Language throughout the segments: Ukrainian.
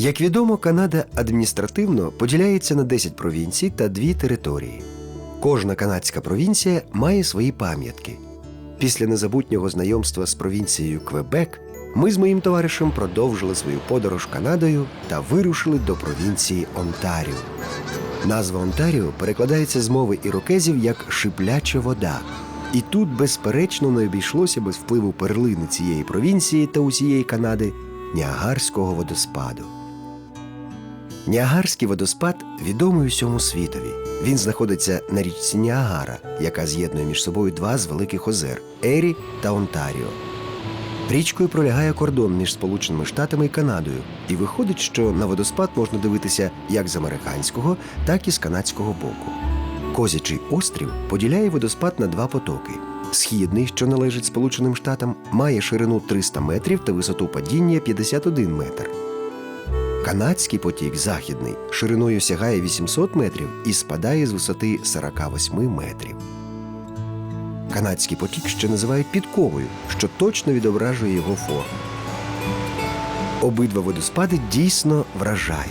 Як відомо, Канада адміністративно поділяється на 10 провінцій та дві території. Кожна канадська провінція має свої пам'ятки. Після незабутнього знайомства з провінцією Квебек ми з моїм товаришем продовжили свою подорож Канадою та вирушили до провінції Онтаріо. Назва Онтаріо перекладається з мови ірокезів як шипляча вода. І тут, безперечно, не обійшлося без впливу перлини цієї провінції та усієї Канади Ніагарського водоспаду. Ніагарський водоспад відомий усьому світові. Він знаходиться на річці Ніагара, яка з'єднує між собою два з великих озер Ері та Онтаріо. Річкою пролягає кордон між Сполученими Штатами і Канадою, і виходить, що на водоспад можна дивитися як з американського, так і з канадського боку. Козячий острів поділяє водоспад на два потоки. Східний, що належить Сполученим Штатам, має ширину 300 метрів та висоту падіння 51 метр. Канадський потік західний шириною сягає 800 метрів і спадає з висоти 48 метрів. Канадський потік ще називають підковою, що точно відображує його форму. Обидва водоспади дійсно вражають.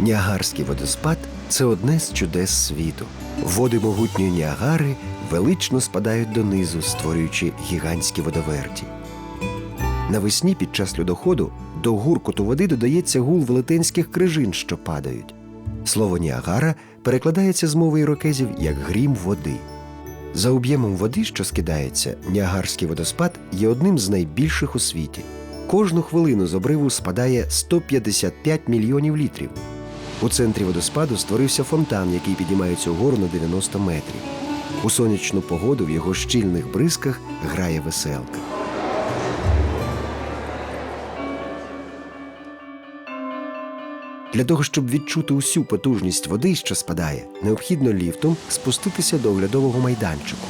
Ніагарський водоспад це одне з чудес світу. Води могутньої Ніагари велично спадають донизу, створюючи гігантські водоверті. Навесні під час льодоходу до гуркоту води додається гул велетенських крижин, що падають. Слово Ніагара перекладається з мови ірокезів як грім води. За об'ємом води, що скидається, Ніагарський водоспад є одним з найбільших у світі. Кожну хвилину з обриву спадає 155 мільйонів літрів. У центрі водоспаду створився фонтан, який підіймається угору на 90 метрів. У сонячну погоду в його щільних бризках грає веселка. Для того, щоб відчути усю потужність води, що спадає, необхідно ліфтом спуститися до оглядового майданчику.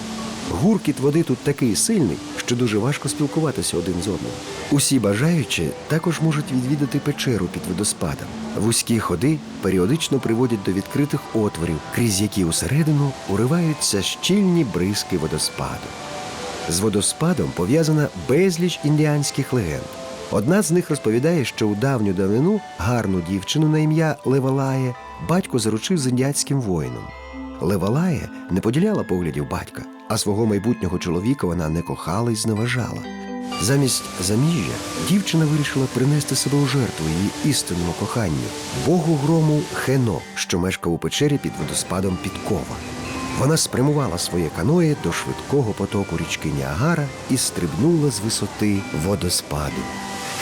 Гуркіт води тут такий сильний, що дуже важко спілкуватися один з одним. Усі бажаючі також можуть відвідати печеру під водоспадом. Вузькі ходи періодично приводять до відкритих отворів, крізь які усередину уриваються щільні бризки водоспаду. З водоспадом пов'язана безліч індіанських легенд. Одна з них розповідає, що у давню давнину гарну дівчину на ім'я Левалає батько заручив з індіанським воїном. Левалає не поділяла поглядів батька, а свого майбутнього чоловіка вона не кохала і зневажала. Замість заміжжя дівчина вирішила принести себе у жертву її істинному коханню, богу грому Хено, що мешкав у печері під водоспадом Підкова. Вона спрямувала своє каноє до швидкого потоку річки Ніагара і стрибнула з висоти водоспаду.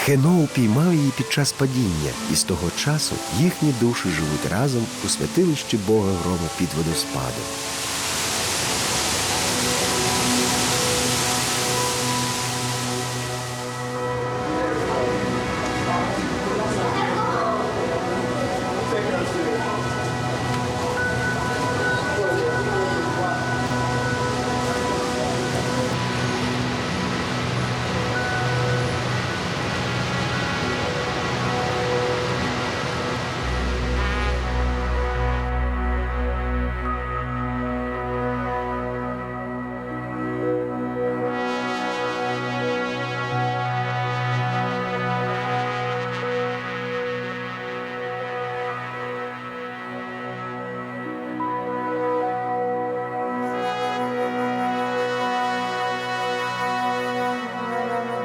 Хено упіймав її під час падіння, і з того часу їхні душі живуть разом у святилищі Бога Грома під водоспадом.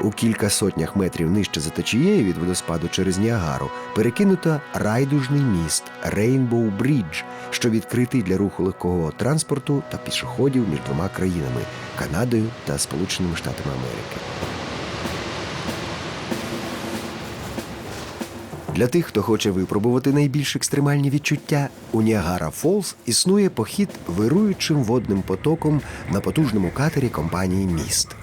У кілька сотнях метрів нижче за течією від водоспаду через Ніагару перекинуто райдужний міст Рейнбоу Брідж, що відкритий для руху легкого транспорту та пішоходів між двома країнами Канадою та Сполученими Штатами Америки. Для тих, хто хоче випробувати найбільш екстремальні відчуття, у Ніагара Фолз існує похід вируючим водним потоком на потужному катері компанії Міст.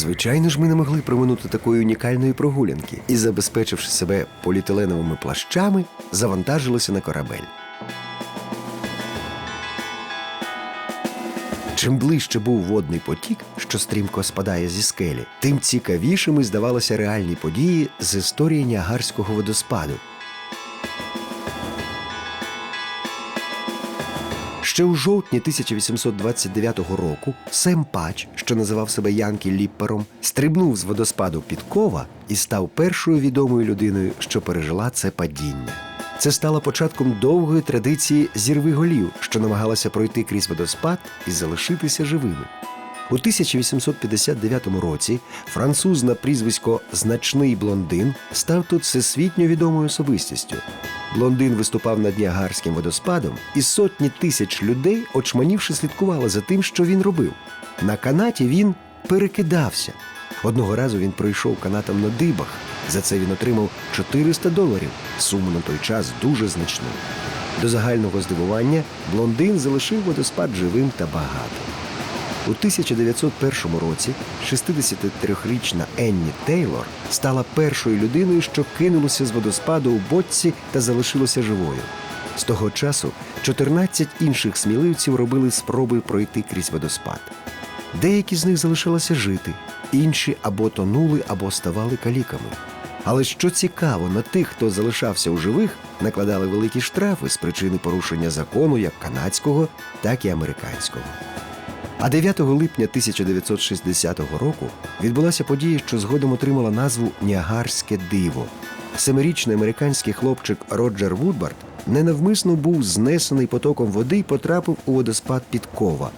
Звичайно ж, ми не могли проминути такої унікальної прогулянки і, забезпечивши себе поліетиленовими плащами, завантажилися на корабель. Чим ближче був водний потік, що стрімко спадає зі скелі, тим цікавішими здавалися реальні події з історії Ніагарського водоспаду. Ще у жовтні 1829 року Сем Пач, що називав себе Янкі Ліппером, стрибнув з водоспаду Підкова і став першою відомою людиною, що пережила це падіння. Це стало початком довгої традиції зірви голів, що намагалася пройти крізь водоспад і залишитися живими. У 1859 році француз на прізвисько Значний блондин став тут всесвітньо відомою особистістю. Блондин виступав над Ніагарським водоспадом, і сотні тисяч людей, очманівши, слідкували за тим, що він робив. На канаті він перекидався. Одного разу він пройшов канатом на дибах. За це він отримав 400 доларів, суму на той час дуже значну. До загального здивування блондин залишив водоспад живим та багатим. У 1901 році 63-річна Енні Тейлор стала першою людиною, що кинулася з водоспаду у бочці та залишилася живою. З того часу 14 інших сміливців робили спроби пройти крізь водоспад. Деякі з них залишилися жити, інші або тонули, або ставали каліками. Але що цікаво, на тих, хто залишався у живих, накладали великі штрафи з причини порушення закону як канадського, так і американського. А 9 липня 1960 року відбулася подія, що згодом отримала назву Ніагарське диво. Семирічний американський хлопчик Роджер Вудбард ненавмисно був знесений потоком води і потрапив у водоспад Підкова.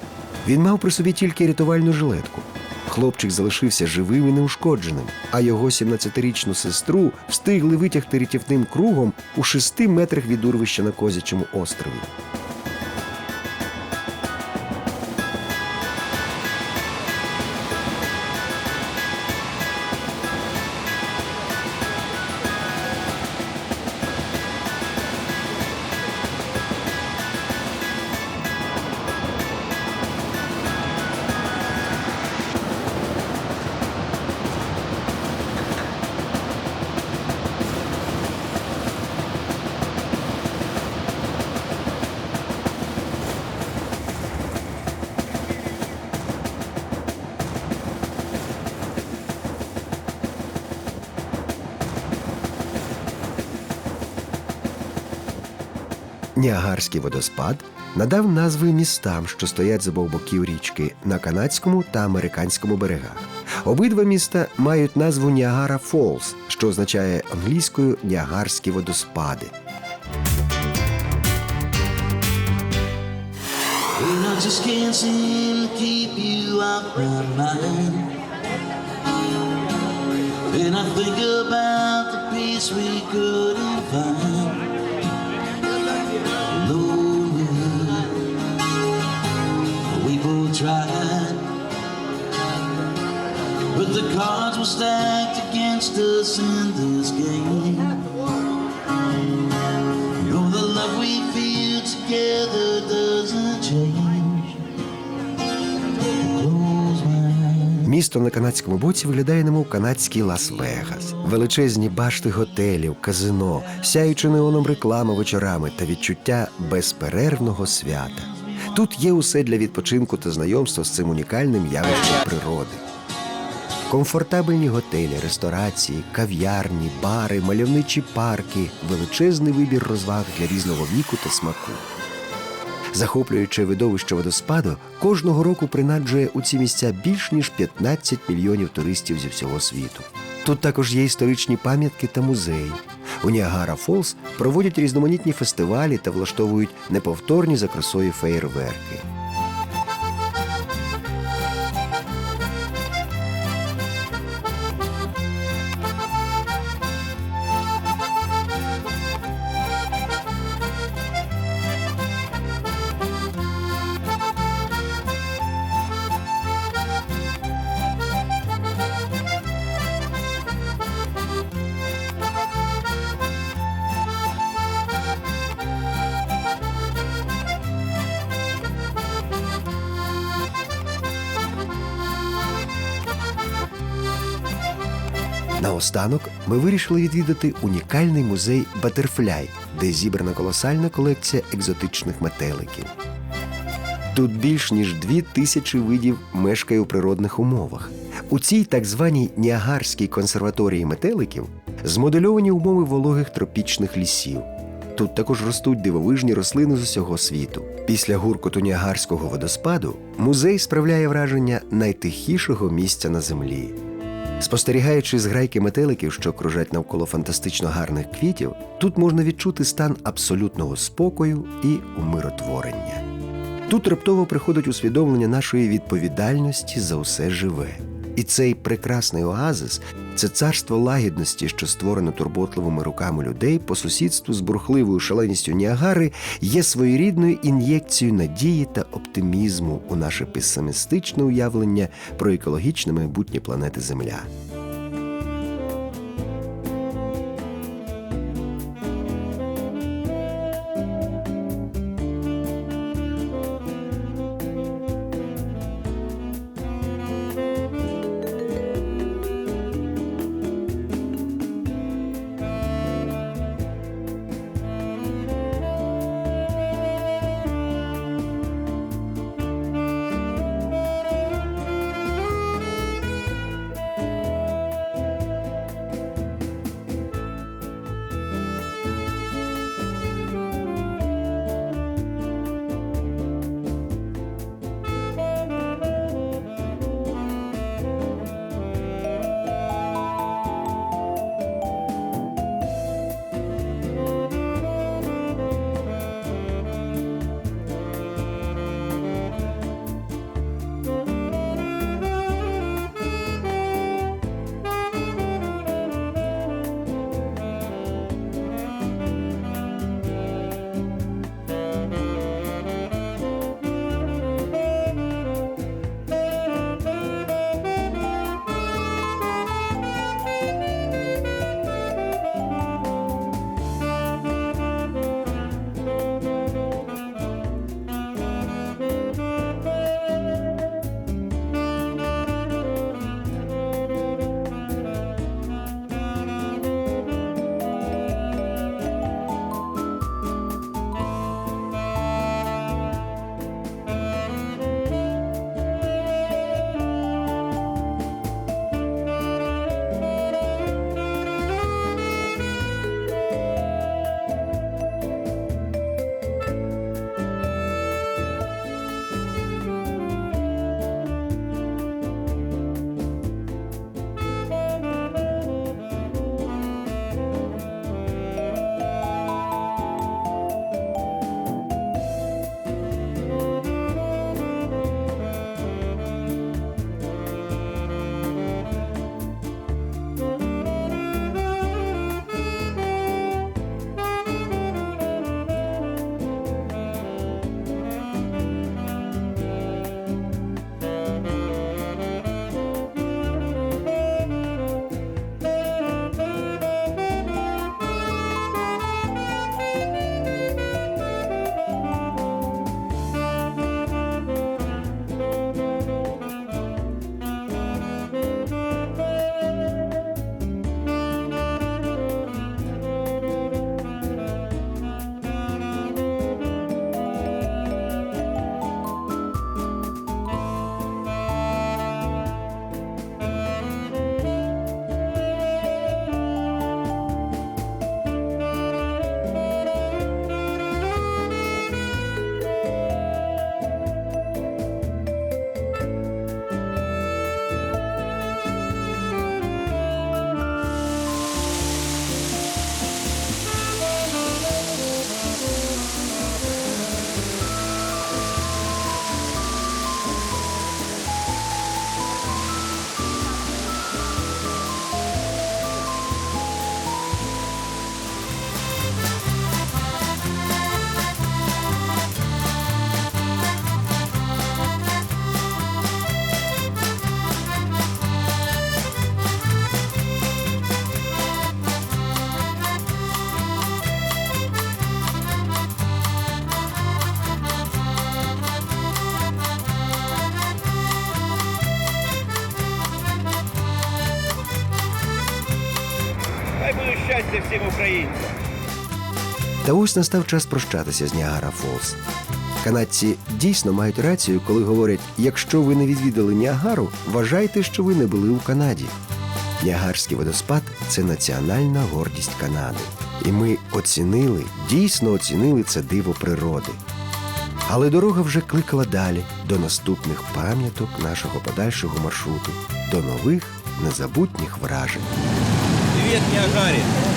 Він мав при собі тільки рятувальну жилетку. Хлопчик залишився живим і неушкодженим, а його 17-річну сестру встигли витягти рятівним кругом у шести метрах від урвища на Козячому острові. Ніагарський водоспад надав назви містам, що стоять з обох боків річки на канадському та американському берегах. Обидва міста мають назву Ніагара Фолз, що означає англійською Ніагарські водоспади. I I think about the peace we couldn't find. Cards were stacked against us in this game. You the love we feel together doesn't change. Місто на канадському боці виглядає немов канадський Лас-Вегас. Величезні башти готелів, казино, сяючи неоном реклама вечорами та відчуття безперервного свята. Тут є усе для відпочинку та знайомства з цим унікальним явищем природи. Комфортабельні готелі, ресторації, кав'ярні, бари, мальовничі парки, величезний вибір розваг для різного віку та смаку. Захоплююче видовище водоспаду кожного року принаджує у ці місця більш ніж 15 мільйонів туристів зі всього світу. Тут також є історичні пам'ятки та музеї. У Ніагара Фолз проводять різноманітні фестивалі та влаштовують неповторні за красою феєрверки. Наостанок ми вирішили відвідати унікальний музей Батерфляй, де зібрана колосальна колекція екзотичних метеликів. Тут більш ніж дві тисячі видів мешкає у природних умовах. У цій так званій Ніагарській консерваторії метеликів змодельовані умови вологих тропічних лісів. Тут також ростуть дивовижні рослини з усього світу. Після гуркоту Ніагарського водоспаду музей справляє враження найтихішого місця на землі. Спостерігаючи з грайки метеликів, що кружать навколо фантастично гарних квітів, тут можна відчути стан абсолютного спокою і умиротворення. Тут раптово приходить усвідомлення нашої відповідальності за усе живе. І цей прекрасний оазис це царство лагідності, що створено турботливими руками людей по сусідству з бурхливою шаленістю Ніагари, є своєрідною ін'єкцією надії та оптимізму у наше песимістичне уявлення про екологічне майбутнє планети Земля. Щастя. Та ось настав час прощатися з Ніагара Фолз. Канадці дійсно мають рацію, коли говорять: якщо ви не відвідали Ніагару, вважайте, що ви не були у Канаді. Ніагарський водоспад це національна гордість Канади. І ми оцінили, дійсно оцінили це диво природи. Але дорога вже кликала далі до наступних пам'яток нашого подальшого маршруту, до нових незабутніх вражень. Привет, Ниагаре.